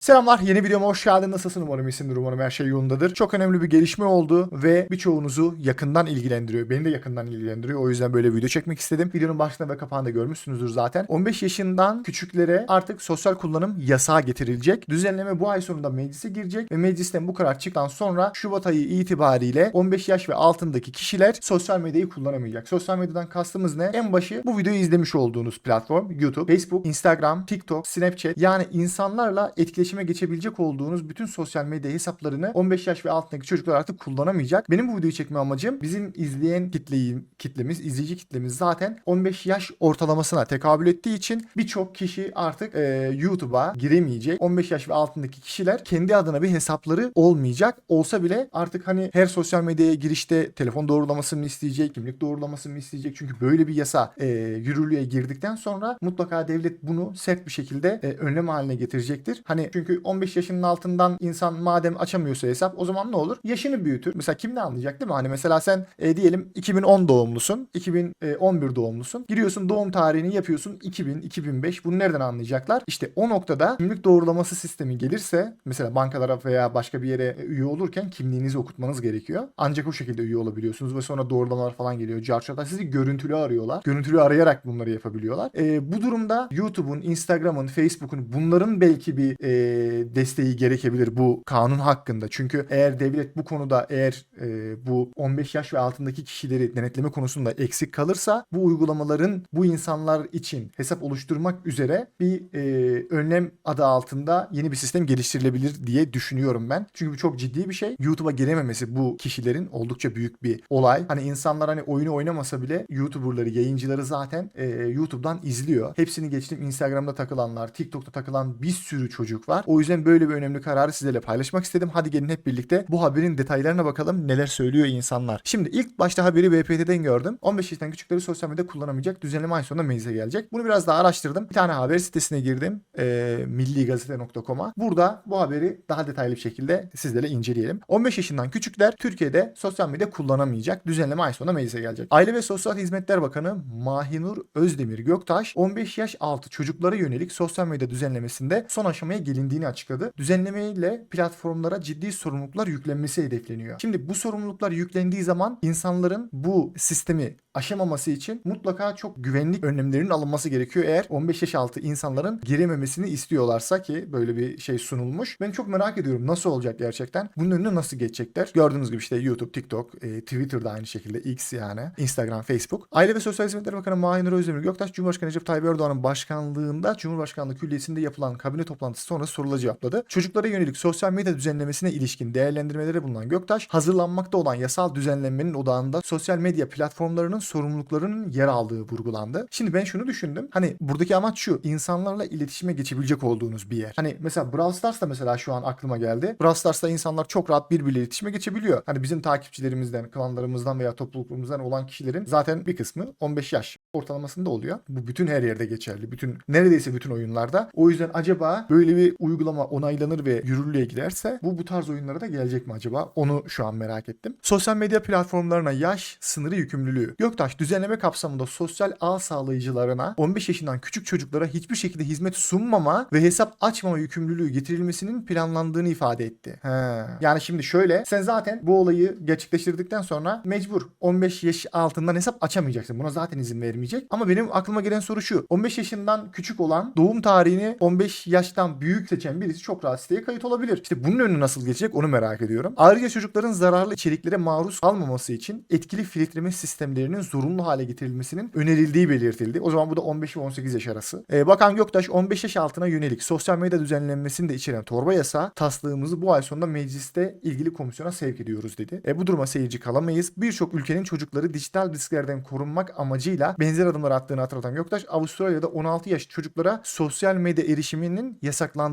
Selamlar, yeni videoma hoş geldin. Nasılsın? Umarım iyisindir, umarım her şey yolundadır. Çok önemli bir gelişme oldu ve birçoğunuzu yakından ilgilendiriyor. Beni de yakından ilgilendiriyor. O yüzden böyle video çekmek istedim. Videonun başında ve kapağında görmüşsünüzdür zaten. 15 yaşından küçüklere artık sosyal kullanım yasağı getirilecek. Düzenleme bu ay sonunda meclise girecek ve meclisten bu karar çıktıktan sonra Şubat ayı itibariyle 15 yaş ve altındaki kişiler sosyal medyayı kullanamayacak. Sosyal medyadan kastımız ne? En başı bu videoyu izlemiş olduğunuz platform YouTube, Facebook, Instagram, TikTok, Snapchat yani insanlarla etkileşime geçebilecek olduğunuz bütün sosyal medya hesaplarını 15 yaş ve altındaki çocuklar artık kullanamayacak. Benim bu videoyu çekme amacım bizim izleyen kitleyi, kitlemiz, izleyici kitlemiz zaten 15 yaş ortalamasına tekabül ettiği için birçok kişi artık e, YouTube'a giremeyecek. 15 yaş ve altındaki kişiler kendi adına bir hesapları olmayacak. Olsa bile artık hani her sosyal medyaya girişte telefon doğrulaması mı isteyecek, kimlik doğrulaması mı isteyecek? Çünkü böyle bir yasa e, yürürlüğe girdikten sonra mutlaka devlet bunu sert bir şekilde e, önlem haline getirecektir. Hani çünkü 15 yaşının altından insan madem açamıyorsa hesap o zaman ne olur? Yaşını büyütür. Mesela kim ne anlayacak değil mi? Hani mesela sen e, diyelim 2010 doğumlusun, 2011 doğumlusun. Giriyorsun doğum tarihini yapıyorsun 2000, 2005. Bunu nereden anlayacaklar? İşte o noktada kimlik doğrulaması sistemi gelirse mesela bankalara veya başka bir yere e, üye olurken kimliğinizi okutmanız gerekiyor. Ancak o şekilde üye olabiliyorsunuz ve sonra doğrulamalar falan geliyor. Carçotlar sizi görüntülü arıyorlar. Görüntülü arayarak bunları yapabiliyorlar. E, bu durumda YouTube'un, Instagram'ın, Facebook'un bunların belki bir e, desteği gerekebilir bu kanun hakkında. Çünkü eğer devlet bu konuda eğer e, bu 15 yaş ve altındaki kişileri denetleme konusunda eksik kalırsa bu uygulamaların bu insanlar için hesap oluşturmak üzere bir e, önlem adı altında yeni bir sistem geliştirilebilir diye düşünüyorum ben. Çünkü bu çok ciddi bir şey. YouTube'a girememesi bu kişilerin oldukça büyük bir olay. Hani insanlar hani oyunu oynamasa bile YouTuber'ları, yayıncıları zaten e, YouTube'dan izliyor. Hepsini geçtim Instagram'da takılanlar, TikTok'ta takılan bir sürü çocuk var. O yüzden böyle bir önemli kararı sizlerle paylaşmak istedim. Hadi gelin hep birlikte bu haberin detaylarına bakalım neler söylüyor insanlar. Şimdi ilk başta haberi BPT'den gördüm. 15 yaşından küçükleri sosyal medya kullanamayacak. Düzenleme ay sonunda meclise gelecek. Bunu biraz daha araştırdım. Bir tane haber sitesine girdim. E, milligazete.com'a. Burada bu haberi daha detaylı bir şekilde sizlerle inceleyelim. 15 yaşından küçükler Türkiye'de sosyal medya kullanamayacak. Düzenleme ay sonunda meclise gelecek. Aile ve Sosyal Hizmetler Bakanı Mahinur Özdemir Göktaş 15 yaş altı çocuklara yönelik sosyal medya düzenlemesinde son aşamaya gelindiğini açıkladı. Düzenlemeyle platformlara ciddi sorumluluklar yüklenmesi hedefleniyor. Şimdi bu sorumluluklar yüklendiği zaman insanların bu sistemi aşamaması için mutlaka çok güvenlik önlemlerinin alınması gerekiyor eğer 15 yaş altı insanların girememesini istiyorlarsa ki böyle bir şey sunulmuş. Ben çok merak ediyorum nasıl olacak gerçekten? Bunun önüne nasıl geçecekler? Gördüğünüz gibi işte YouTube, TikTok, e, Twitter'da aynı şekilde X yani, Instagram, Facebook. Aile ve Sosyal Hizmetler Bakanı Mahinur Özdemir Göktaş, Cumhurbaşkanı Recep Tayyip Erdoğan'ın başkanlığında Cumhurbaşkanlığı Külliyesi'nde yapılan kabine toplantısı sonrası soruları cevapladı. Çocuklara yönelik sosyal medya düzenlemesine ilişkin değerlendirmelere bulunan Göktaş, hazırlanmakta olan yasal düzenlemenin odağında sosyal medya platformlarının sorumluluklarının yer aldığı vurgulandı. Şimdi ben şunu düşündüm. Hani buradaki amaç şu. insanlarla iletişime geçebilecek olduğunuz bir yer. Hani mesela Brawl Stars da mesela şu an aklıma geldi. Brawl Stars'ta insanlar çok rahat birbiriyle iletişime geçebiliyor. Hani bizim takipçilerimizden, klanlarımızdan veya topluluklarımızdan olan kişilerin zaten bir kısmı 15 yaş ortalamasında oluyor. Bu bütün her yerde geçerli. Bütün neredeyse bütün oyunlarda. O yüzden acaba böyle bir uygulama onaylanır ve yürürlüğe girerse bu bu tarz oyunlara da gelecek mi acaba? Onu şu an merak ettim. Sosyal medya platformlarına yaş sınırı yükümlülüğü. Göktaş düzenleme kapsamında sosyal ağ sağlayıcılarına 15 yaşından küçük çocuklara hiçbir şekilde hizmet sunmama ve hesap açmama yükümlülüğü getirilmesinin planlandığını ifade etti. He. Yani şimdi şöyle sen zaten bu olayı gerçekleştirdikten sonra mecbur 15 yaş altından hesap açamayacaksın. Buna zaten izin vermeyecek. Ama benim aklıma gelen soru şu. 15 yaşından küçük olan doğum tarihini 15 yaştan büyük seçen birisi çok rahat siteye kayıt olabilir. İşte bunun önüne nasıl geçecek onu merak ediyorum. Ayrıca çocukların zararlı içeriklere maruz kalmaması için etkili filtreleme sistemlerinin zorunlu hale getirilmesinin önerildiği belirtildi. O zaman bu da 15 ve 18 yaş arası. Ee, Bakan Göktaş 15 yaş altına yönelik sosyal medya düzenlenmesini de içeren torba yasağı taslağımızı bu ay sonunda mecliste ilgili komisyona sevk ediyoruz dedi. E, bu duruma seyirci kalamayız. Birçok ülkenin çocukları dijital risklerden korunmak amacıyla benzer adımlar attığını hatırlatan Göktaş Avustralya'da 16 yaş çocuklara sosyal medya erişiminin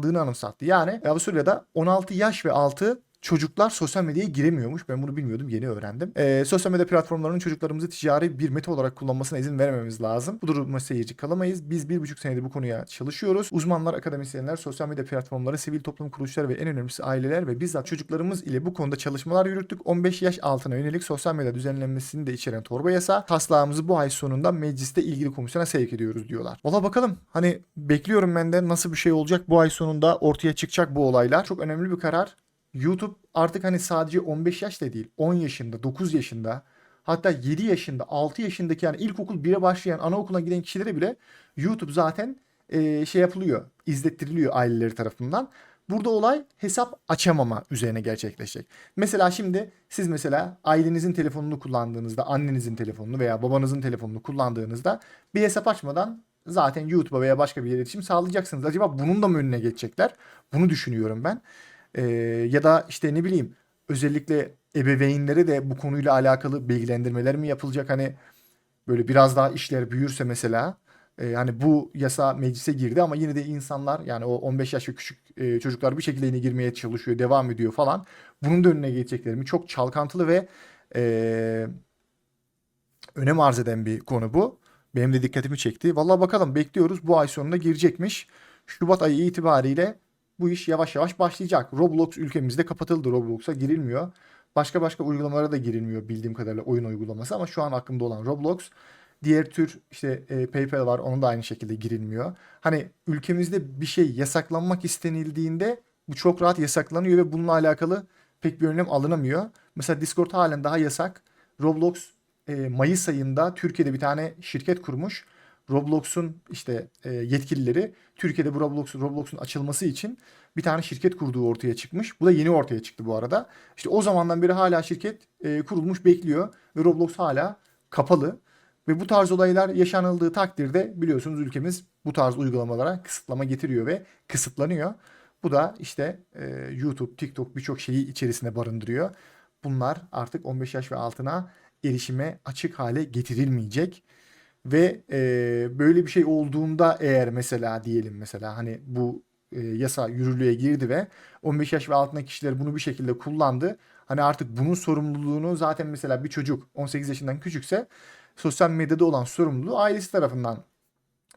yasaklandığını anımsattı. Yani Avustralya'da 16 yaş ve altı çocuklar sosyal medyaya giremiyormuş. Ben bunu bilmiyordum. Yeni öğrendim. Ee, sosyal medya platformlarının çocuklarımızı ticari bir meta olarak kullanmasına izin vermememiz lazım. Bu duruma seyirci kalamayız. Biz bir buçuk senedir bu konuya çalışıyoruz. Uzmanlar, akademisyenler, sosyal medya platformları, sivil toplum kuruluşları ve en önemlisi aileler ve bizzat çocuklarımız ile bu konuda çalışmalar yürüttük. 15 yaş altına yönelik sosyal medya düzenlenmesini de içeren torba yasa taslağımızı bu ay sonunda mecliste ilgili komisyona sevk ediyoruz diyorlar. Valla bakalım hani bekliyorum ben de nasıl bir şey olacak bu ay sonunda ortaya çıkacak bu olaylar. Çok önemli bir karar. YouTube artık hani sadece 15 yaş da değil 10 yaşında 9 yaşında hatta 7 yaşında 6 yaşındaki yani ilkokul 1'e başlayan anaokuluna giden kişilere bile YouTube zaten e, şey yapılıyor izlettiriliyor aileleri tarafından. Burada olay hesap açamama üzerine gerçekleşecek. Mesela şimdi siz mesela ailenizin telefonunu kullandığınızda, annenizin telefonunu veya babanızın telefonunu kullandığınızda bir hesap açmadan zaten YouTube'a veya başka bir iletişim sağlayacaksınız. Acaba bunun da mı önüne geçecekler? Bunu düşünüyorum ben. Ee, ya da işte ne bileyim özellikle ebeveynlere de bu konuyla alakalı bilgilendirmeler mi yapılacak? Hani böyle biraz daha işler büyürse mesela e, hani bu yasa meclise girdi ama yine de insanlar yani o 15 yaş ve küçük e, çocuklar bir şekilde yine girmeye çalışıyor, devam ediyor falan. Bunun da önüne geçecekler mi? Çok çalkantılı ve e, önem arz eden bir konu bu. Benim de dikkatimi çekti. Vallahi bakalım bekliyoruz. Bu ay sonunda girecekmiş. Şubat ayı itibariyle bu iş yavaş yavaş başlayacak. Roblox ülkemizde kapatıldı. Roblox'a girilmiyor. Başka başka uygulamalara da girilmiyor bildiğim kadarıyla oyun uygulaması ama şu an aklımda olan Roblox. Diğer tür işte e, PayPal var onun da aynı şekilde girilmiyor. Hani ülkemizde bir şey yasaklanmak istenildiğinde bu çok rahat yasaklanıyor ve bununla alakalı pek bir önlem alınamıyor. Mesela Discord halen daha yasak. Roblox e, Mayıs ayında Türkiye'de bir tane şirket kurmuş. Roblox'un işte e, yetkilileri Türkiye'de bu Roblox Roblox'un açılması için bir tane şirket kurduğu ortaya çıkmış. Bu da yeni ortaya çıktı bu arada. İşte o zamandan beri hala şirket e, kurulmuş bekliyor ve Roblox hala kapalı. Ve bu tarz olaylar yaşanıldığı takdirde biliyorsunuz ülkemiz bu tarz uygulamalara kısıtlama getiriyor ve kısıtlanıyor. Bu da işte e, YouTube, TikTok birçok şeyi içerisine barındırıyor. Bunlar artık 15 yaş ve altına erişime açık hale getirilmeyecek. Ve e, böyle bir şey olduğunda eğer mesela diyelim mesela hani bu e, yasa yürürlüğe girdi ve 15 yaş ve altındaki kişiler bunu bir şekilde kullandı. Hani artık bunun sorumluluğunu zaten mesela bir çocuk 18 yaşından küçükse sosyal medyada olan sorumluluğu ailesi tarafından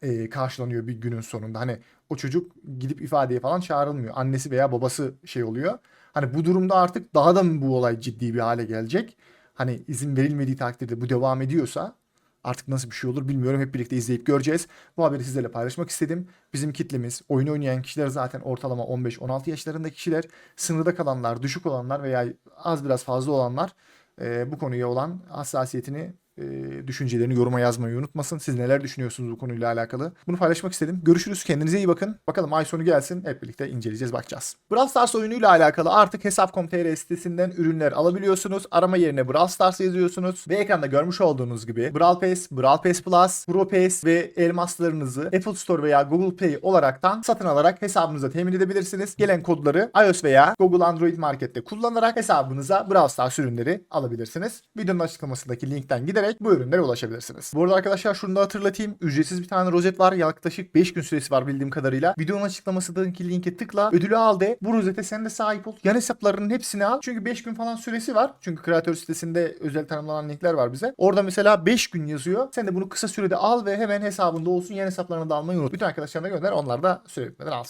e, karşılanıyor bir günün sonunda. Hani o çocuk gidip ifadeye falan çağrılmıyor. Annesi veya babası şey oluyor. Hani bu durumda artık daha da mı bu olay ciddi bir hale gelecek? Hani izin verilmediği takdirde bu devam ediyorsa artık nasıl bir şey olur bilmiyorum. Hep birlikte izleyip göreceğiz. Bu haberi sizlerle paylaşmak istedim. Bizim kitlemiz, oyun oynayan kişiler zaten ortalama 15-16 yaşlarında kişiler. Sınırda kalanlar, düşük olanlar veya az biraz fazla olanlar e, bu konuya olan hassasiyetini e, düşüncelerini yoruma yazmayı unutmasın. Siz neler düşünüyorsunuz bu konuyla alakalı? Bunu paylaşmak istedim. Görüşürüz. Kendinize iyi bakın. Bakalım ay sonu gelsin. Hep birlikte inceleyeceğiz, bakacağız. Brawl Stars oyunuyla alakalı artık Hesap.com.tr sitesinden ürünler alabiliyorsunuz. Arama yerine Brawl Stars yazıyorsunuz. Ve ekranda görmüş olduğunuz gibi Brawl Pass, Brawl Pass Plus, Pro Pass ve elmaslarınızı Apple Store veya Google Pay olaraktan satın alarak hesabınıza temin edebilirsiniz. Gelen kodları iOS veya Google Android Market'te kullanarak hesabınıza Brawl Stars ürünleri alabilirsiniz. Videonun açıklamasındaki linkten giderek bu ürünlere ulaşabilirsiniz. Bu arada arkadaşlar şunu da hatırlatayım. Ücretsiz bir tane rozet var. Yaklaşık 5 gün süresi var bildiğim kadarıyla. Videonun açıklamasındaki linke tıkla. Ödülü al de. Bu rozete sen de sahip ol. Yan hesaplarının hepsini al. Çünkü 5 gün falan süresi var. Çünkü kreatör sitesinde özel tanımlanan linkler var bize. Orada mesela 5 gün yazıyor. Sen de bunu kısa sürede al ve hemen hesabında olsun. Yan hesaplarını da almayı unut. Bütün arkadaşlarına gönder. Onlar da süre bitmeden alsın.